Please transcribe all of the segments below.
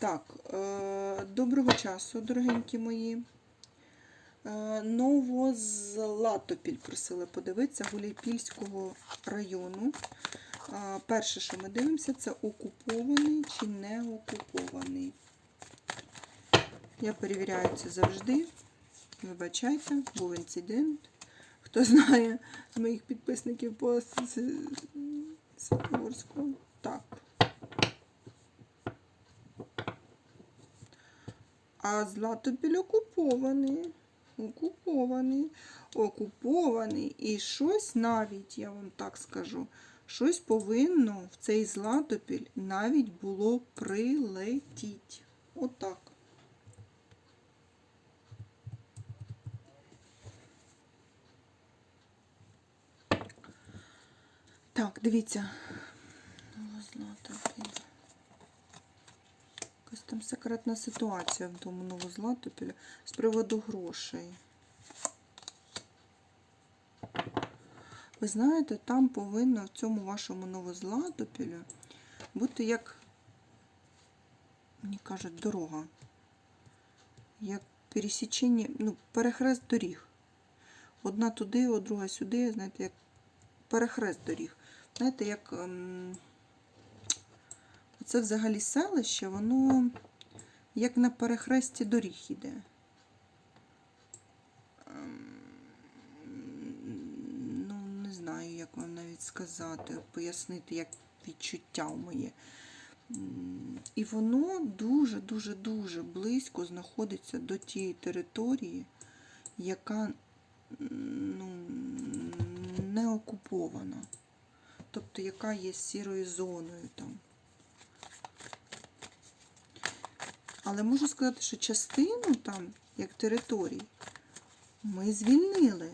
Так, е, доброго часу, дорогенькі мої. Е, Новозлатопіль просили подивитися Гуляйпільського району. Е, Перше, що ми дивимося, це окупований чи не окупований. Я перевіряю це завжди. Вибачайте, був інцидент. Хто знає з моїх підписників по Сикорську. Так. А Златопіль окупований. Окупований. Окупований. І щось навіть, я вам так скажу, щось повинно в цей Златопіль навіть було прилетіть. Отак. Так, дивіться. Секретна ситуація в тому Новозлатопіля з приводу грошей. Ви знаєте, там повинно в цьому вашому Новозлатопілю бути як, мені кажуть, дорога. Як пересічення, ну, перехрест доріг. Одна туди, друга сюди, знаєте, як перехрест доріг. Знаєте, як ем, це взагалі селище, воно як на перехресті доріг іде. Ем, Ну, не знаю, як вам навіть сказати, пояснити, як відчуття моє. І воно дуже-дуже-дуже близько знаходиться до тієї території, яка ну, не окупована. Тобто, яка є сірою зоною там. Але можу сказати, що частину там, як територій, ми звільнили.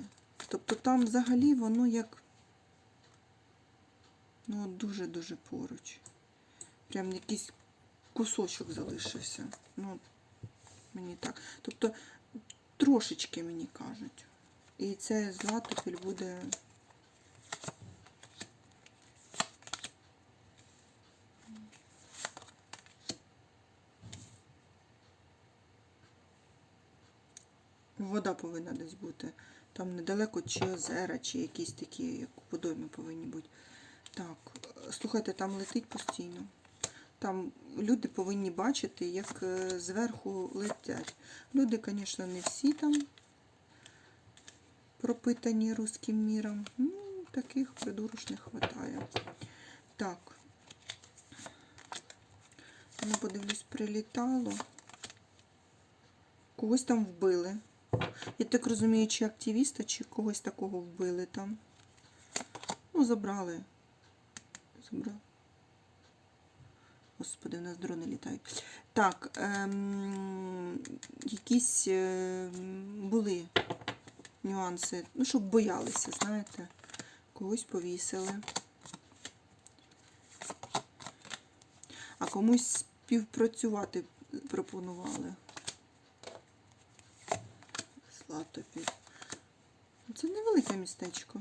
Тобто там взагалі воно як ну, дуже-дуже поруч. Прям якийсь кусочок залишився. Ну, мені так. Тобто трошечки мені кажуть. І це златопіль буде. Вода повинна десь бути. Там недалеко чи озера, чи якісь такі, як водойми повинні бути. Так, слухайте, там летить постійно. Там люди повинні бачити, як е, зверху летять. Люди, звісно, не всі там пропитані руським міром. Ну, таких придурочних вистачає. Так. Ну, подивлюсь, прилітало. Когось там вбили. Я так розумію, чи активіста, чи когось такого вбили там. Ну, забрали. Забрали. Господи, у нас дрони літають. Так, ем, якісь ем, були нюанси. Ну, щоб боялися, знаєте. Когось повісили. А комусь співпрацювати пропонували. Златопіль. Це невелике містечко.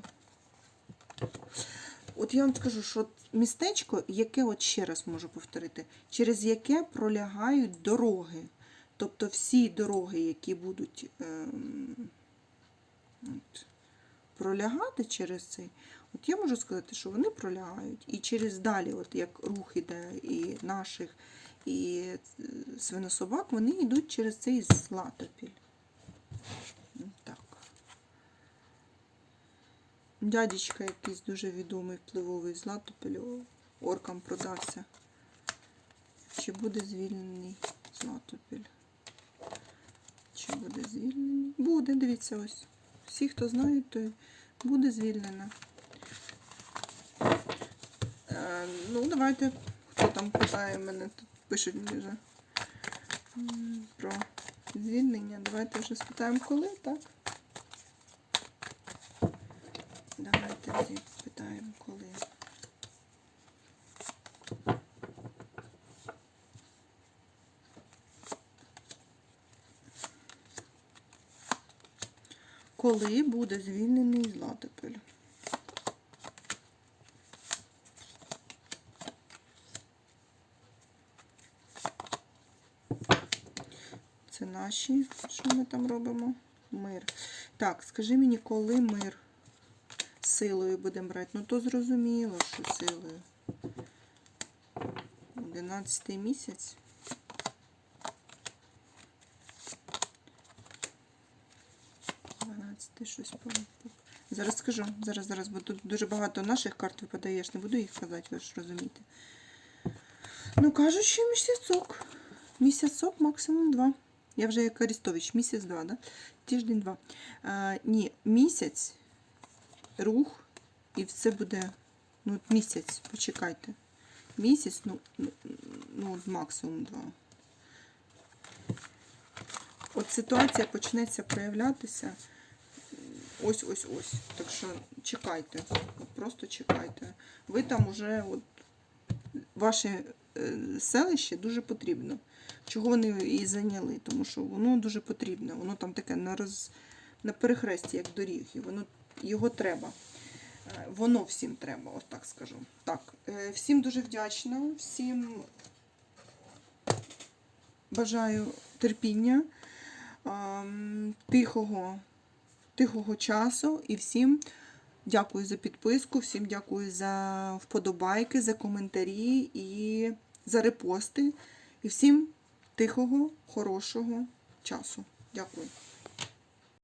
От я вам скажу, що містечко, яке, от ще раз можу повторити, через яке пролягають дороги. Тобто всі дороги, які будуть ем, от, пролягати через цей, от я можу сказати, що вони пролягають. І через далі, от як рух іде і наших, і е, свинособак, вони йдуть через цей златопіль. Так. Дядечка якийсь дуже відомий впливовий Златопіль оркам продався. Чи буде звільнений Златопіль? Чи буде звільнений? Буде, дивіться ось. Всі, хто знає, то буде звільнена. Е, ну, давайте, хто там питає мене, тут пишуть мені вже про звільнення. Давайте вже спитаємо, коли, так? Давайте спитаємо, коли. Коли буде звільнений Златопіль? Це наші. Що ми там робимо? Мир. Так, скажи мені, коли мир силою будемо брати? Ну то зрозуміло, що силою. 11 місяць. Дванадцятий щось Зараз скажу. Зараз, зараз, бо тут дуже багато наших карт випадає, я не буду їх казати, ви ж розумієте. Ну, кажуть, що місяцок. Місяцок, максимум два. Я вже як Арістович, місяць два, да? Тиждень два. А, ні, місяць, рух, і все буде. Ну, місяць, почекайте. Місяць, ну, ну, ну максимум два. От ситуація почнеться проявлятися. Ось, ось, ось. Так що чекайте. Просто чекайте. Ви там уже от ваше е, селище дуже потрібно. Чого вони і зайняли? Тому що воно дуже потрібне. Воно там таке на, роз... на перехресті, як доріг, і воно його треба. Е, Воно всім треба, ось так скажу. Так, е, всім дуже вдячна, всім бажаю терпіння, ем, тихого, тихого часу і всім дякую за підписку, всім дякую за вподобайки, за коментарі і за репости. І всім тихого, хорошого часу. Дякую.